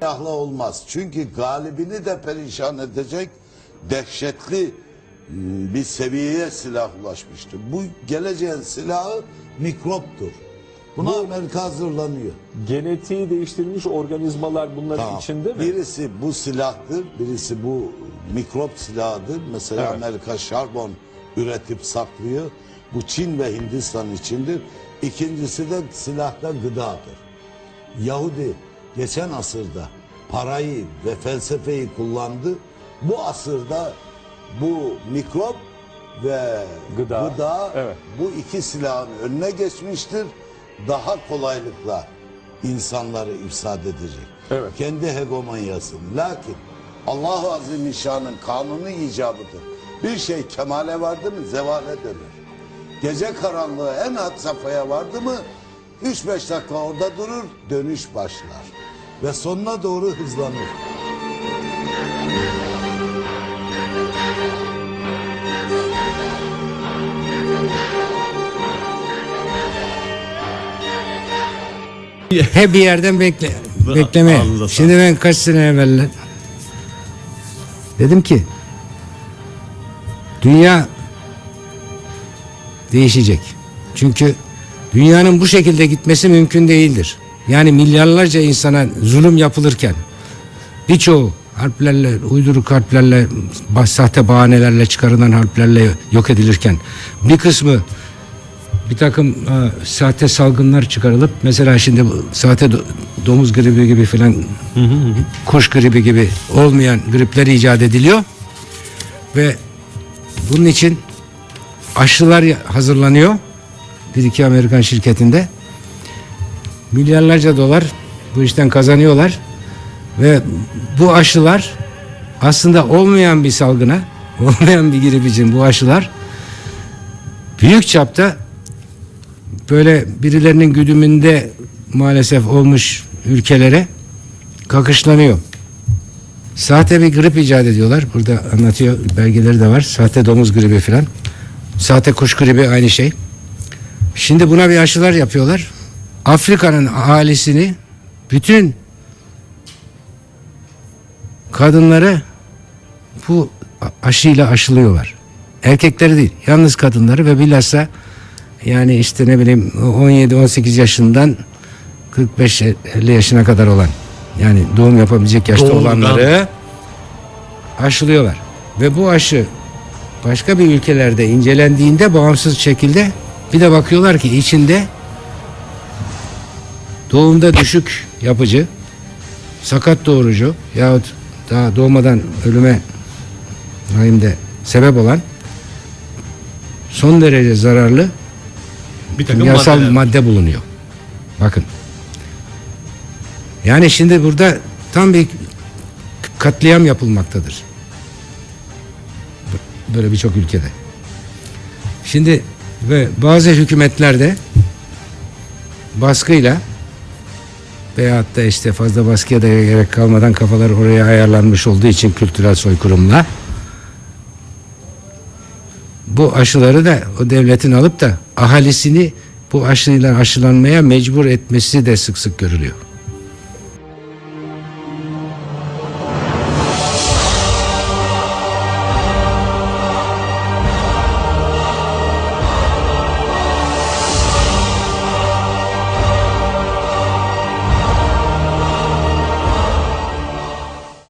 silahla olmaz. Çünkü galibini de perişan edecek dehşetli m, bir seviyeye silah ulaşmıştır. Bu geleceğin silahı mikroptur. Buna Amerika hazırlanıyor. Genetiği değiştirilmiş organizmalar bunların Tamam. içinde mi? Birisi bu silahtır, birisi bu mikrop silahıdır. Mesela Evet. Amerika şarbon üretip saklıyor. Bu Çin ve Hindistan içindir. İkincisi de silahta gıdadır. Yahudi geçen asırda parayı ve felsefeyi kullandı. Bu asırda bu mikrop ve Gıda. gıda, Evet. bu iki silahın önüne geçmiştir. Daha kolaylıkla insanları ifsad edecek. Evet. Kendi hegemonyasını. Lakin Allahu Azimüşşan'ın kanunu icabıdır. Bir şey kemale vardı mı zevale dönür. Gece karanlığı en had safhaya vardı mı 3-5 dakika orada durur dönüş başlar. Ve sonuna doğru hızlanır. Hep bir yerden bekle, bekleme. Şimdi ben kaç sene evvel dedim ki dünya değişecek. Çünkü dünyanın bu şekilde gitmesi mümkün değildir. Yani milyarlarca insana zulüm yapılırken birçoğu harplerle, uyduruk harplerle, sahte bahanelerle çıkarılan harplerle yok edilirken bir kısmı bir takım e, sahte salgınlar çıkarılıp mesela şimdi sahte do- domuz gribi gibi filan kuş gribi gibi olmayan gripler icat ediliyor ve bunun için aşılar hazırlanıyor bir iki Amerikan şirketinde milyarlarca dolar bu işten kazanıyorlar ve bu aşılar aslında olmayan bir salgına olmayan bir grip için bu aşılar büyük çapta böyle birilerinin güdümünde maalesef olmuş ülkelere kakışlanıyor. Sahte bir grip icat ediyorlar. Burada anlatıyor belgeleri de var. Sahte domuz gribi filan. Sahte kuş gribi aynı şey. Şimdi buna bir aşılar yapıyorlar. Afrika'nın ahalisini bütün kadınları bu aşıyla aşılıyorlar. Erkekleri değil, yalnız kadınları ve bilhassa yani işte ne bileyim 17-18 yaşından 45-50 yaşına kadar olan yani doğum yapabilecek yaşta Doğumdan. olanları aşılıyorlar. Ve bu aşı başka bir ülkelerde incelendiğinde bağımsız şekilde bir de bakıyorlar ki içinde doğumda düşük yapıcı, sakat doğurucu yahut daha doğmadan ölüme rahimde sebep olan son derece zararlı Bir takım kimyasal maddeler. madde bulunuyor. Bakın. Yani şimdi burada tam bir katliam yapılmaktadır. Böyle birçok ülkede. Şimdi ve bazı hükümetlerde baskıyla veyahut da işte fazla baskıya da gerek kalmadan kafalar oraya ayarlanmış olduğu için kültürel soykırımla bu aşıları da o devletin alıp da ahalisini bu aşıyla aşılanmaya mecbur etmesi de sık sık görülüyor.